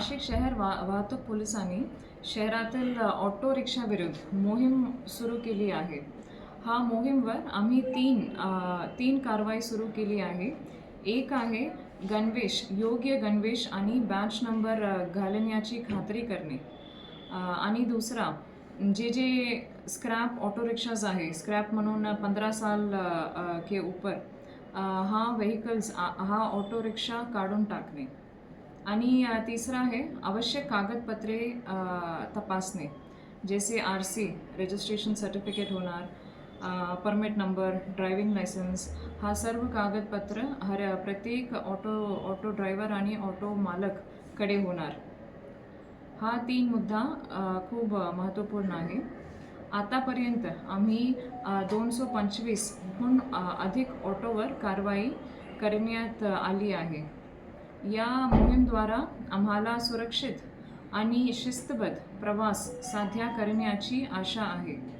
नाशिक शहर वा वाहतूक पोलिसांनी शहरातील ऑटो रिक्षाविरुद्ध मोहीम सुरू केली आहे. हा मोहीमवर आम्ही तीन तीन कारवाई सुरू केली आहे. एक आहे गणवेश योग्य गणवेश आणि बॅच नंबर घालण्याची खात्री करणे. आणि दुसरा जे जे स्क्रॅप ऑटो रिक्षाज आहे स्क्रॅप म्हणून पंधरा साल के ऊपर हा व्हेकल्स हा ऑटो रिक्षा काढून टाकणे. आणि तिसरं तिसरा आहे आवश्यक कागदपत्रे तपासणे. जैसे आर सी रजिस्ट्रेशन सर्टिफिकेट होणार परमिट नंबर ड्रायव्हिंग लायसन्स हा सर्व कागदपत्र हर प्रत्येक ऑटो ऑटो ड्रायव्हर आणि ऑटो मालककडे होणार. हा तीन मुद्दा खूप महत्त्वपूर्ण आहे. आतापर्यंत आम्ही दोनशे पंचवीसहून अधिक ऑटोवर कारवाई करण्यात आली आहे. या मोहीमद्वारा आम्हाला सुरक्षित आणि शिस्तबद्ध प्रवास साध्य करण्याची आशा आहे.